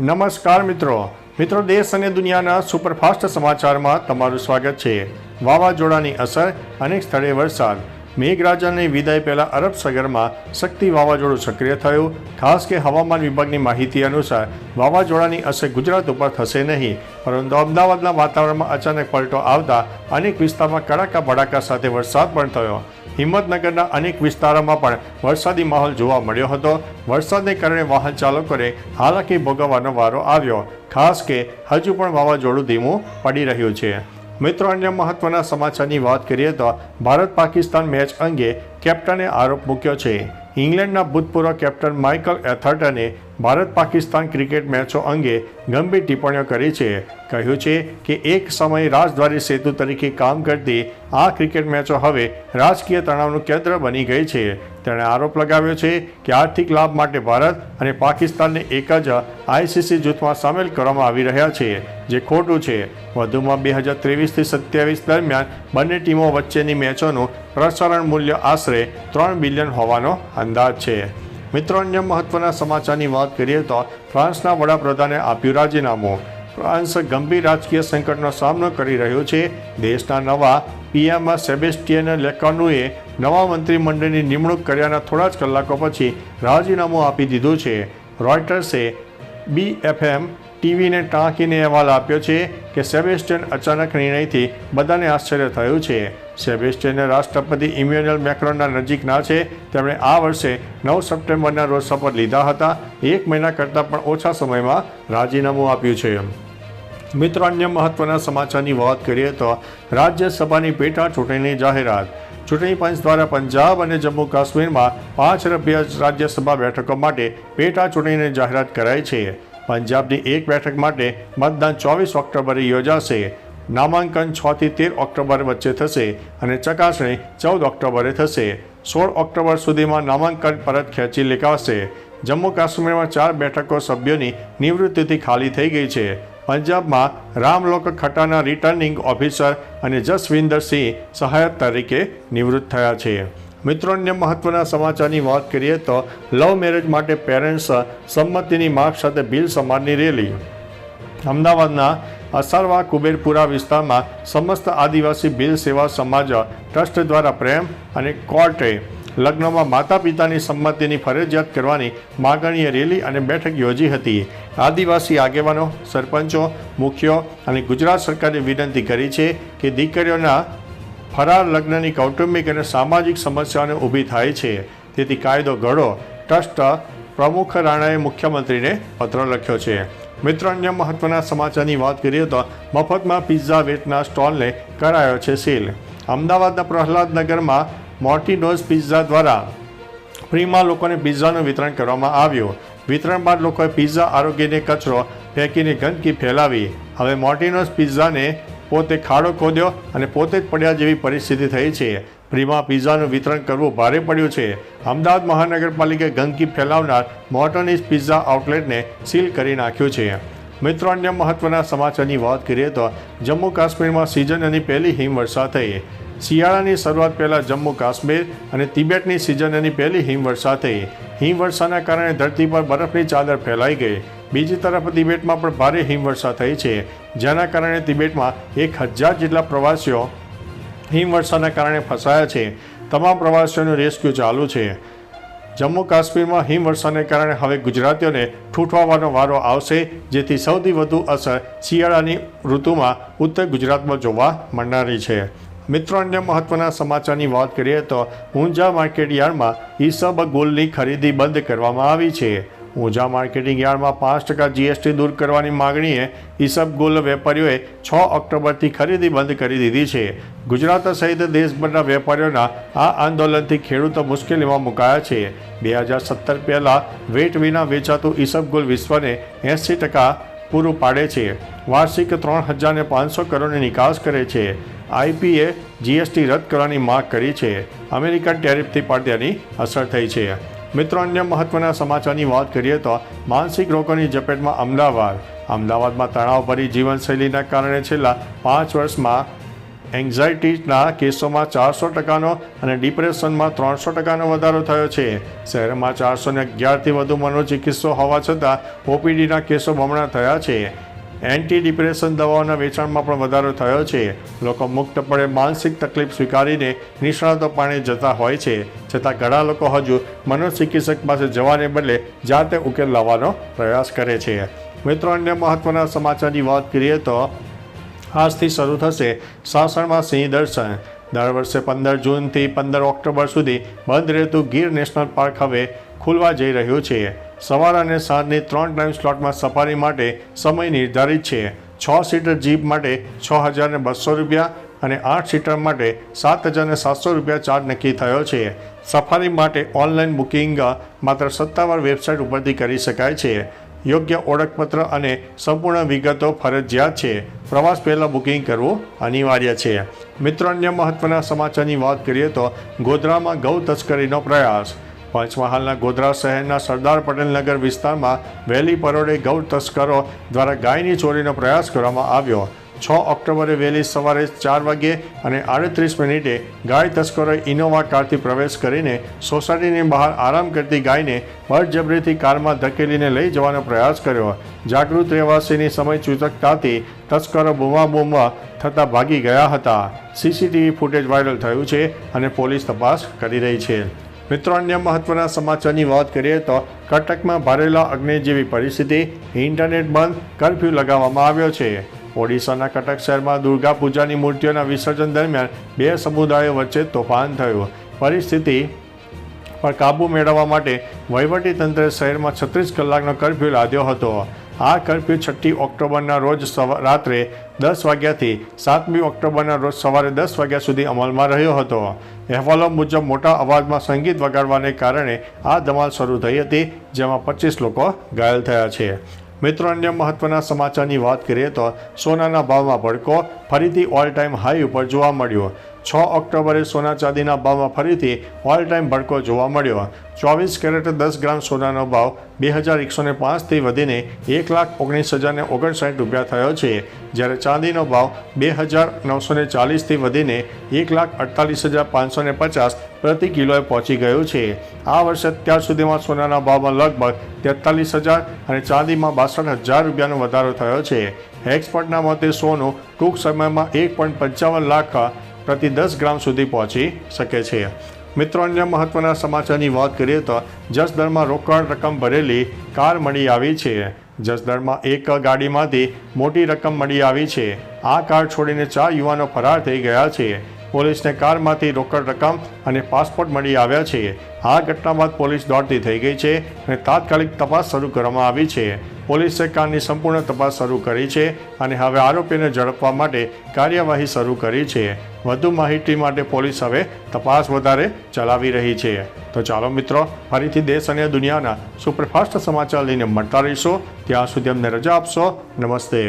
નમસ્કાર મિત્રો. મિત્રો, દેશ અને દુનિયાના સુપરફાસ્ટ સમાચારમાં તમારું સ્વાગત છે. વાવાઝોડાની અસર, અનેક સ્થળે વરસાદ. મેઘરાજાની વિદાય પહેલા અરબ સાગરમાં શક્તિ વાવાઝોડું સક્રિય થયું. ખાસ કે હવામાન વિભાગની માહિતી અનુસાર, વાવાઝોડાની અસર ગુજરાત ઉપર થશે નહીં. પરંતુ અમદાવાદના વાતાવરણમાં અચાનક પલટો આવતા અનેક વિસ્તારમાં કડાકા ભડાકા સાથે વરસાદ પણ થયો. હિંમતનગરના અનેક વિસ્તારોમાં પણ વરસાદી માહોલ જોવા મળ્યો હતો. વરસાદને કારણે વાહન ચાલકોને હાલાકી ભોગવવાનો વારો આવ્યો. ખાસ કે હજુ પણ વાવાઝોડું ધીમું પડી રહ્યું છે. મિત્રો, અન્ય મહત્વના સમાચારની વાત કરીએ તો ભારત પાકિસ્તાન મેચ અંગે કેપ્ટને આરોપ મૂક્યો છે. ઇંગ્લેન્ડના ભૂતપૂર્વ કેપ્ટન માઇકલ એથર્ટને ભારત પાકિસ્તાન ક્રિકેટ મેચો અંગે ગંભીર ટિપ્પણીઓ કરી છે. કહ્યું છે કે એક સમયે રાજદ્વારી સેતુ તરીકે કામ કરતી આ ક્રિકેટ મેચો હવે રાજકીય તણાવનું કેન્દ્ર બની ગઈ છે. તેણે આરોપ લગાવ્યો છે કે આર્થિક લાભ માટે ભારત અને પાકિસ્તાનને એક જ આઈસીસી જૂથમાં સામેલ કરવામાં આવી રહ્યા છે, જે ખોટું છે. વધુમાં બે હજાર ત્રેવીસથી સત્યાવીસ દરમિયાન બંને ટીમો વચ્ચેની મેચોનું પ્રસારણ મૂલ્ય આશરે ત્રણ બિલિયન હોવાનો અંદાજ છે. મિત્રો, અન્ય મહત્વના સમાચારની વાત કરીએ તો ફ્રાન્સના વડાપ્રધાને આપ્યું રાજીનામું. ફ્રાન્સ ગંભીર રાજકીય સંકટનો સામનો કરી રહ્યો છે. દેશના નવા પીએમ સેબેસ્ટિયન લેકાનુએ નવા મંત્રીમંડળની નિમણૂક કર્યાના થોડા જ કલાકો પછી રાજીનામું આપી દીધું છે. રોયટર્સે બીએફએમ ટીવીને ટાંકીને અહેવાલ આપ્યો છે કે સેબેસ્ટિયન અચાનક નિર્ણયથી બધાને આશ્ચર્ય થયું છે. સેબેસ્ટિયને રાષ્ટ્રપતિ ઇમ્યુનલ મેક્રોનના નજીકના છે. તેમણે આ વર્ષે નવ સપ્ટેમ્બરના રોજ શપથ લીધા હતા. એક મહિના કરતાં પણ ઓછા સમયમાં રાજીનામું આપ્યું છે. મિત્રો, અન્ય મહત્વના સમાચારની વાત કરીએ તો રાજ્યસભાની પેટા ચૂંટણીની જાહેરાત. ચૂંટણી પંચ દ્વારા પંજાબ અને જમ્મુ કાશ્મીરમાં પાંચ રાજ્યસભા બેઠકો માટે પેટા ચૂંટણીની જાહેરાત કરાઈ છે. પંજાબની એક બેઠક માટે મતદાન ચોવીસ ઓક્ટોબરે યોજાશે. નામાંકન છ થી તેર ઓક્ટોબર વચ્ચે થશે અને ચકાસણી ચૌદ ઓક્ટોબરે થશે. સોળ ઓક્ટોબર સુધીમાં નામાંકન પરત ખેંચી લેખાશે જમ્મુ કાશ્મીરમાં ચાર બેઠકો સભ્યોની નિવૃત્તિથી ખાલી થઈ ગઈ છે. પંજાબમાં રામલોક ખટ્ટાના રિટર્નિંગ ઓફિસર અને જસવિંદર સિંહ સહાયક તરીકે નિવૃત્ત થયા છે. મિત્રો અન્ય મહત્વના સમાચારની વાત કરીએ તો લવ મેરેજ માટે પેરેન્ટ્સ સંમતિની માગ સાથે ભીલ સમાજની રેલી. અમદાવાદના અસારવા કુબેરપુરા વિસ્તારમાં સમસ્ત આદિવાસી ભીલ સેવા સમાજ ટ્રસ્ટ દ્વારા પ્રેમ અને કોર્ટે લગ્નમાં માતા પિતાની સંમતિની ફરજિયાત કરવાની માગણીએ રેલી અને બેઠક યોજી હતી. આદિવાસી આગેવાનો, સરપંચો મુખ્યો અને ગુજરાત સરકારે વિનંતી કરી છે કે દીકરીઓના ફરાર લગ્નની કૌટુંબિક અને સામાજિક સમસ્યાઓને ઊભી થાય છે. તેથી કાયદો ઘડો, ટ્રસ્ટ પ્રમુખ રાણાએ મુખ્યમંત્રીને પત્ર લખ્યો છે. મિત્રો, અન્ય મહત્વના સમાચારની વાત કરીએ તો મફતમાં પિઝા વેટના સ્ટોલને કરાયો છે સીલ. અમદાવાદના પ્રહલાદનગરમાં મોર્ટિનોઝ પિઝા દ્વારા ફ્રીમાં લોકોને પિઝાનું વિતરણ કરવામાં આવ્યું. વિતરણ બાદ લોકોએ પિઝા આરોગ્યને કચરો, ફેંકીને ગંદકી ફેલાવી. હવે મોર્ટિનોઝ પિઝાને પોતે ખાડો ખોદ્યો અને પોતે જ પડ્યા જેવી પરિસ્થિતિ થઈ છે. ફ્રીમાં પિઝાનું વિતરણ કરવું ભારે પડ્યું છે. અમદાવાદ મહાનગરપાલિકાએ ગંદકી ફેલાવનાર મોર્ટોનીઝ પિઝા આઉટલેટને સીલ કરી નાખ્યું છે. મિત્રો, અન્ય મહત્વના સમાચારની વાત કરીએ તો જમ્મુ કાશ્મીરમાં સિઝનની પહેલી હિમવર્ષા થઈ. શિયાળાની શરૂઆત પહેલાં જમ્મુ કાશ્મીર અને તિબેટની સિઝનની પહેલી હિમવર્ષા થઈ. હિમવર્ષાના કારણે ધરતી પર બરફની ચાદર ફેલાઈ ગઈ. બીજી તરફ તિબેટમાં પણ ભારે હિમવર્ષા થઈ છે. જેના કારણે તિબેટમાં એક હજાર જેટલા પ્રવાસીઓ હિમવર્ષાના કારણે ફસાયા છે. તમામ પ્રવાસીઓનું રેસ્ક્યુ ચાલુ છે. જમ્મુ કાશ્મીરમાં હિમવર્ષાને કારણે હવે ગુજરાતીઓને ઠૂંઠવાનો વારો આવશે, જેથી સૌથી વધુ અસર શિયાળાની ઋતુમાં ઉત્તર ગુજરાતમાં જોવા મળનારી છે. મિત્રો, અન્ય મહત્વના સમાચારની વાત કરીએ તો ઊંઝા માર્કેટ યાર્ડમાં ઈસબ ગોલ્ડની ખરીદી બંધ કરવામાં આવી છે. ઊંઝા માર્કેટિંગ યાર્ડમાં પાંચ ટકા જીએસટી દૂર કરવાની માગણીએ ઈસબ ગુલ વેપારીઓએ છ ઓક્ટોબરથી ખરીદી બંધ કરી દીધી છે. ગુજરાત સહિત દેશભરના વેપારીઓના આ આંદોલનથી ખેડૂતો મુશ્કેલીમાં મુકાયા છે. બે હજાર સત્તર પહેલાં વેટ વિના વેચાતું ઈસબ ગુલ વિશ્વને એંસી ટકા પૂરું પાડે છે. વાર્ષિક ત્રણ હજારને પાંચસો કરોડની નિકાસ કરે છે. આઈપીએ જીએસટી રદ કરવાની માંગ કરી છે. અમેરિકન ટેરિફથી પણ તેની અસર થઈ છે. મિત્રો, અન્ય મહત્વના સમાચારની વાત કરીએ તો માનસિક રોગોની ઝપેટમાં અમદાવાદ. અમદાવાદમાં તણાવભરી જીવનશૈલીના કારણે છેલ્લા પાંચ વર્ષમાં એન્ઝાયટીના કેસોમાં ચારસો ટકાનો અને ડિપ્રેશનમાં ત્રણસો ટકાનો વધારો થયો છે. શહેરમાં ચારસો ને અગિયારથી વધુ મનોચિકિત્સો હોવા છતાં ઓપીડીના કેસો બમણા થયા છે. એન્ટી ડિપ્રેશન દવાઓના વેચાણમાં પણ વધારો થયો છે. લોકો મુક્તપણે માનસિક તકલીફ સ્વીકારીને નિષ્ણાતો પાસે જતા હોય છે. છતાં ઘણા લોકો હજુ મનોચિકિત્સક પાસે જવાને બદલે જાતે ઉકેલ લાવવાનો પ્રયાસ કરે છે. મિત્રો, અન્ય મહત્વના સમાચારની વાત કરીએ તો આજથી શરૂ થશે સાસણમાં સિંહ દર્શન. દર વર્ષે પંદર જૂનથી પંદર ઓક્ટોબર સુધી બંધ રહેતું ગીર નેશનલ પાર્ક હવે ખુલવા જઈ રહ્યું છે. સવાર અને સાંજની ત્રણ ટાઈમ સ્લોટમાં સફારી માટે સમય નિર્ધારિત છે. છ સીટર જીપ માટે છ હજાર બસો રૂપિયા અને આઠ સીટર માટે સાત હજાર ને સાતસો રૂપિયા ચાર્જ નક્કી થયો છે. સફારી માટે ઓનલાઈન બુકિંગ માત્ર સત્તાવાર વેબસાઇટ ઉપરથી કરી શકાય છે. યોગ્ય ઓળખપત્ર અને સંપૂર્ણ વિગતો ફરજિયાત છે. પ્રવાસ પહેલાં બુકિંગ કરવું અનિવાર્ય છે. મિત્રો, અન્ય મહત્વના સમાચારની વાત કરીએ તો ગોધરામાં ગૌ તસ્કરીનો પ્રયાસ. પંચમહાલના ગોધરા શહેરના સરદાર પટેલ નગર વિસ્તારમાં વહેલી પરોડે ગૌ તસ્કરો દ્વારા ગાયની ચોરીનો પ્રયાસ કરવામાં આવ્યો. છ ઓક્ટોબરે વહેલી સવારે ચાર વાગ્યે અને આડત્રીસ મિનિટે ગાય તસ્કરોએ ઇનોવા કારથી પ્રવેશ કરીને સોસાયટીની બહાર આરામ કરતી ગાયને બળજબરીથી કારમાં ધકેલીને લઈ જવાનો પ્રયાસ કર્યો. જાગૃત રહેવાસીની સમય ચૂચકતાથી તસ્કરો બૂમાબૂમા થતાં ભાગી ગયા હતા. સીસીટીવી ફૂટેજ વાયરલ થયું છે અને પોલીસ તપાસ કરી રહી છે. મિત્રો, અન્ય મહત્વના સમાચારની વાત કરીએ તો કટકમાં ભારેલા અગ્નિ જેવી પરિસ્થિતિ, ઇન્ટરનેટ બંધ, કરફ્યુ લગાવવામાં આવ્યો છે. ઓડિશાના કટક શહેરમાં દુર્ગા પૂજાની મૂર્તિઓના વિસર્જન દરમિયાન બે સમુદાયો વચ્ચે તોફાન થયું. પરિસ્થિતિ પર કાબૂ મેળવવા માટે વહીવટીતંત્રે શહેરમાં છત્રીસ કલાકનો કરફ્યુ લાદ્યો હતો. આ કરફ્યુ છઠ્ઠી ઓક્ટોબરના રોજ રાત્રે દસ વાગ્યાથી સાતમી ઓક્ટોબરના રોજ સવારે દસ વાગ્યા સુધી અમલમાં રહ્યો હતો. અહેવાલો મુજબ મોટા અવાજમાં સંગીત વગાડવાને કારણે આ ધમાલ શરૂ થઈ હતી, જેમાં પચીસ લોકો ઘાયલ થયા છે. મિત્રો, અન્ય મહત્વના સમાચારની વાત કરીએ તો સોનાના ભાવમાં ભડકો ફરીથી ઓલ ટાઈમ હાઈ ઉપર જોવા મળ્યો. છ ઓક્ટોબરે સોના ચાંદીના ભાવમાં ફરીથી ઓલ ટાઈમ ભડકો જોવા મળ્યો. ચોવીસ કેરેટ દસ ગ્રામ સોનાનો ભાવ બે હજાર એકસો ને પાંચથી વધીને એક લાખ ઓગણીસ હજારને ઓગણસાઠ રૂપિયા થયો છે. જ્યારે ચાંદીનો ભાવ બે હજાર નવસો ને ચાલીસથી વધીને એક લાખ અડતાલીસ હજાર પાંચસો ને પચાસ પ્રતિ કિલોએ પહોંચી ગયું છે. આ વર્ષે અત્યાર સુધીમાં સોનાના ભાવમાં લગભગ તેતાલીસ હજાર અને ચાંદીમાં બાસઠ હજાર રૂપિયાનો વધારો થયો છે. એક્સપર્ટના મતે સોનું ટૂંક સમયમાં એક પોઈન્ટ પંચાવન લાખ પ્રતિ દસ ગ્રામ સુધી પહોંચી શકે છે. મિત્રો, અન્ય મહત્વના સમાચારની વાત કરીએ તો જસદણમાં રોકડ રકમ ભરેલી કાર મળી આવી છે. જસદણમાં એક ગાડીમાંથી મોટી રકમ મળી આવી છે. આ કાર છોડીને ચાર યુવાનો ફરાર થઈ ગયા છે. પોલીસને કારમાંથી રોકડ રકમ અને પાસપોર્ટ મળી આવ્યા છે. આ ઘટના બાદ પોલીસ દોડતી થઈ ગઈ છે અને તાત્કાલિક તપાસ શરૂ કરવામાં આવી છે. પોલીસે કારની સંપૂર્ણ તપાસ શરૂ કરી છે અને હવે આરોપીને ઝડપવા માટે કાર્યવાહી શરૂ કરી છે. વધુ માહિતી માટે પોલીસ હવે તપાસ વધારે ચલાવી રહી છે. તો ચાલો મિત્રો, ફરીથી દેશ અને દુનિયાના સુપરફાસ્ટ સમાચાર લઈને મળતા રહીશું. ત્યાં સુધી અમને રજા આપશો. નમસ્તે.